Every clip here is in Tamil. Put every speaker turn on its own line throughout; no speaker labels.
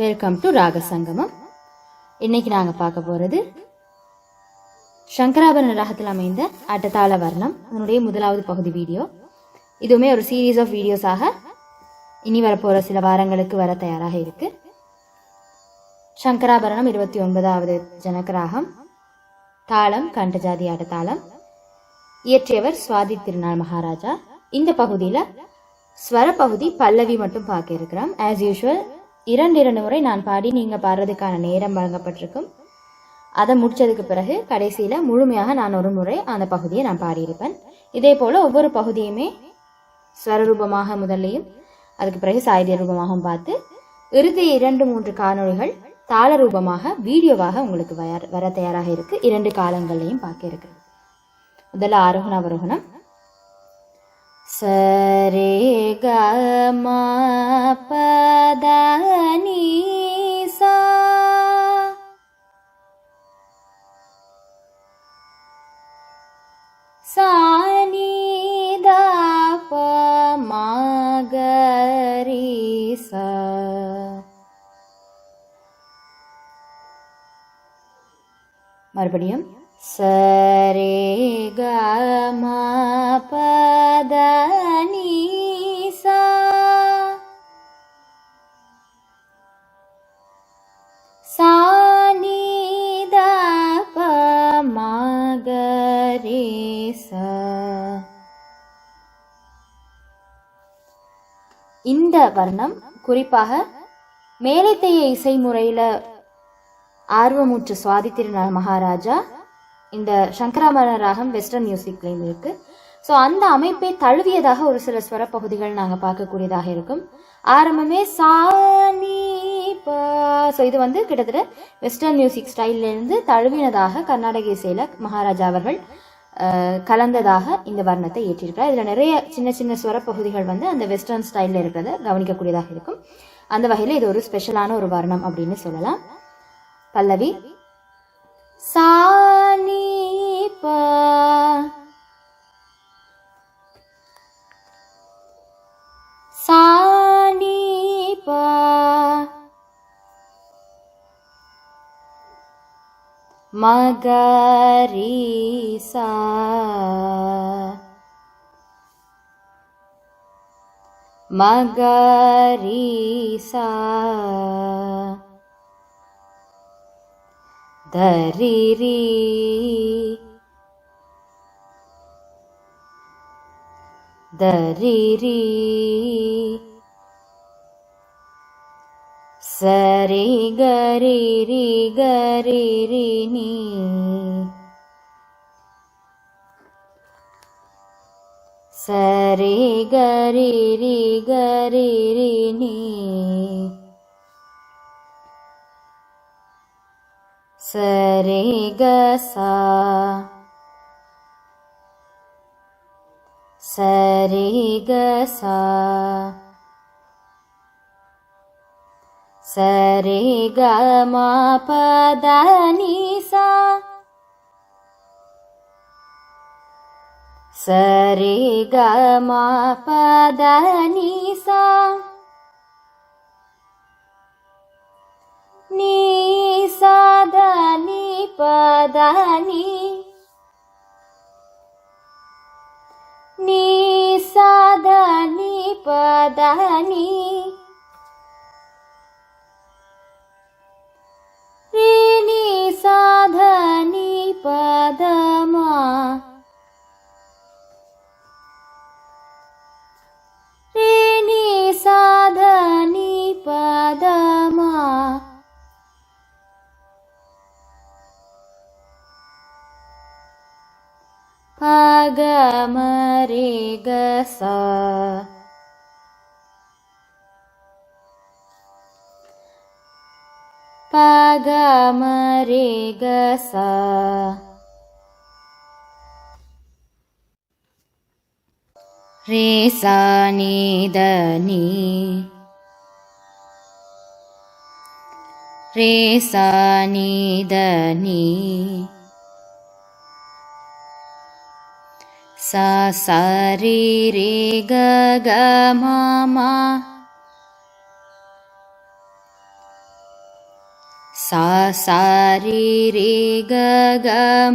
வெல்கம் டு ராக சங்கமம் இன்னைக்கு நாங்கள் பார்க்க போகிறது சங்கராபரண ராகத்தில் அமைந்த அட்டதாள வர்ணம் அதனுடைய முதலாவது பகுதி வீடியோ. இதுவுமே ஒரு சீரீஸ் ஆஃப் வீடியோஸாக இனி வரப்போகிற சில வாரங்களுக்கு வர தயாராக இருக்கு. சங்கராபரணம் இருபத்தி ஒன்பதாவது ஜனகராகம் தாளம் கண்டஜாதி அட்டத்தாளம் இயற்றியவர் சுவாதி திருநாள் மகாராஜா. இந்த பகுதியில் ஸ்வர பகுதி பல்லவி மட்டும் பார்க்க இருக்கிறோம். ஆஸ் யூஷுவல் இரண்டு இரண்டு முறை நான் பாடி நீங்கள் பாடுறதுக்கான நேரம் வழங்கப்பட்டிருக்கும். அதை முடிச்சதுக்கு பிறகு கடைசியில் முழுமையாக நான் ஒரு முறை அந்த பகுதியை நான் பாடியிருப்பேன். இதே போல் ஒவ்வொரு பகுதியுமே ஸ்வரரூபமாக முதல்லையும் அதுக்கு பிறகு சாயுதிய ரூபமாகவும் பார்த்து இறுதி இரண்டு மூன்று காணொலிகள் தாள ரூபமாக வீடியோவாக உங்களுக்கு வர வர தயாராக இருக்குது இரண்டு காலங்கள்லையும் பார்க்க இருக்கு. முதல்ல ஆரோகண அவரோகணம் സരേ ഗമപദനി സാനി ദാപ മാഗരി സ മറുപടിയും இந்த வர்ணம் குறிப்பாக மேலைத்தைய இசை முறையில் ஆர்வமூற்று சுவாதி திருநாள் மகாராஜா இந்த சங்கராமர ராகம் வெஸ்டர்ன் மியூசிக்லேயும் இருக்கு. ஸோ அந்த அமைப்பை தழுவியதாக ஒரு சில ஸ்வர பகுதிகள் நாங்கள் பார்க்கக்கூடியதாக இருக்கும். ஆரம்பமே சாணி ஸோ இது வந்து கிட்டத்தட்ட வெஸ்டர்ன் மியூசிக் ஸ்டைல்லேருந்து தழுவினதாக கர்நாடக இசையில் மகாராஜா அவர்கள் கலந்ததாக இந்த வர்ணத்தை ஏற்றிருக்கிறார். இதில் நிறைய சின்ன சின்ன ஸ்வரப்பகுதிகள் வந்து அந்த வெஸ்டர்ன் ஸ்டைலில் இருக்கிறத கவனிக்கக்கூடியதாக இருக்கும். அந்த வகையில் இது ஒரு ஸ்பெஷலான ஒரு வர்ணம் அப்படின்னு சொல்லலாம். பல்லவி சாணி ப മഗരീസാ മഗരീസാ ധരിരി ധരിരി रि गरि गरिनी सरि गरि गरिणि सरि गसारि गसा సరే గమా పదనీసా. సరే గమా పదనీసా. నీ సాదని పదని నీ సాదని పదని. पागमरेगस पागम रे गसा। रे सा नि रे रे रे सरि रे गा सि ग गा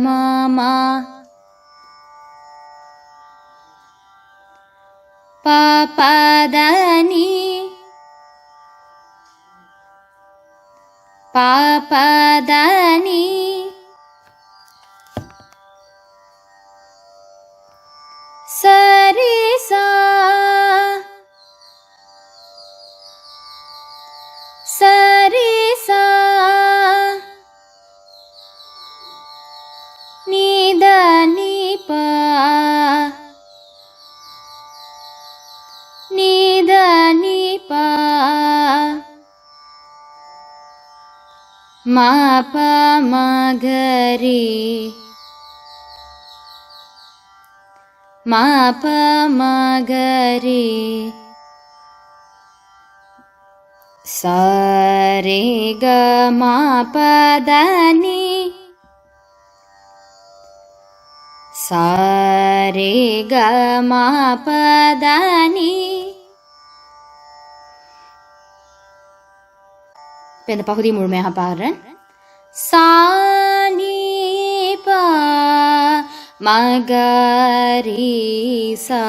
पादानि पापनि निदनि प निदनिपा मारि मापमागरे सरे गमापदनि मा प म ग रे सा रे ग मा प द नि सा रे ग मा प த நி இப்போ இந்த பகுதி முழுமையாக பாடுறேன் சா நீ ப மகரி சா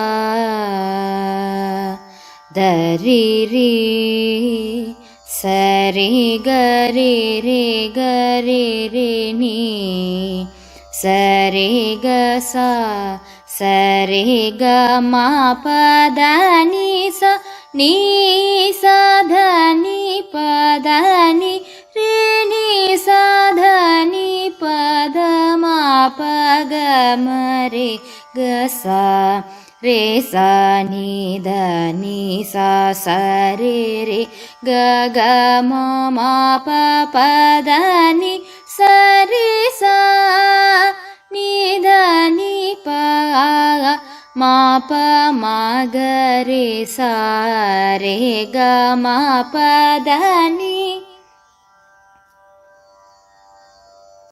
தரி ரீ சரி கரி ரே கரி ரே நீ సరే గ సా సరే గ మా పద నీ స నీ సధ నీ పద నీ రే నీ సధ నీ పద మా పగ మరే గ సా రే సా నీ ద సరే రే గ గ మా పద సరే సా மாப ப சாரே க ரே சா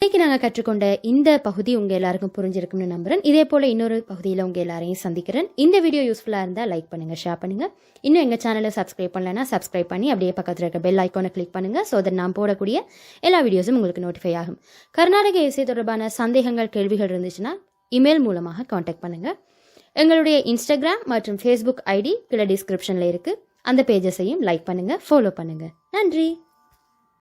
இன்னைக்கு நாங்கள் கற்றுக்கொண்ட இந்த பகுதி உங்கள் எல்லாருக்கும் புரிஞ்சிருக்கும்னு நம்புகிறேன் இதே போல் இன்னொரு பகுதியில் உங்கள் எல்லாரையும் சந்திக்கிறேன். இந்த வீடியோ யூஸ்ஃபுல்லாக இருந்தால் லைக் பண்ணுங்கள் ஷேர் பண்ணுங்கள் இன்னும் எங்கள் சேனலை சப்ஸ்கிரைப் பண்ணலைன்னா சப்ஸ்கிரைப் பண்ணி அப்படியே பக்கத்தில் இருக்க பெல் ஐக்கானை கிளிக் பண்ணுங்கள் ஸோ தட் நான் போடக்கூடிய எல்லா வீடியோஸும் உங்களுக்கு நோட்டிஃபை ஆகும். கர்நாடக இசை தொடர்பான சந்தேகங்கள் கேள்விகள் இருந்துச்சுன்னா இமெயில் மூலமாக காண்டாக்ட் பண்ணுங்கள் எங்களுடைய இன்ஸ்டாகிராம் மற்றும் ஃபேஸ்புக் ஐடி கீழே டிஸ்கிரிப்ஷனில் இருக்குது அந்த பேஜஸையும் லைக் பண்ணுங்கள் ஃபாலோ பண்ணுங்கள் நன்றி!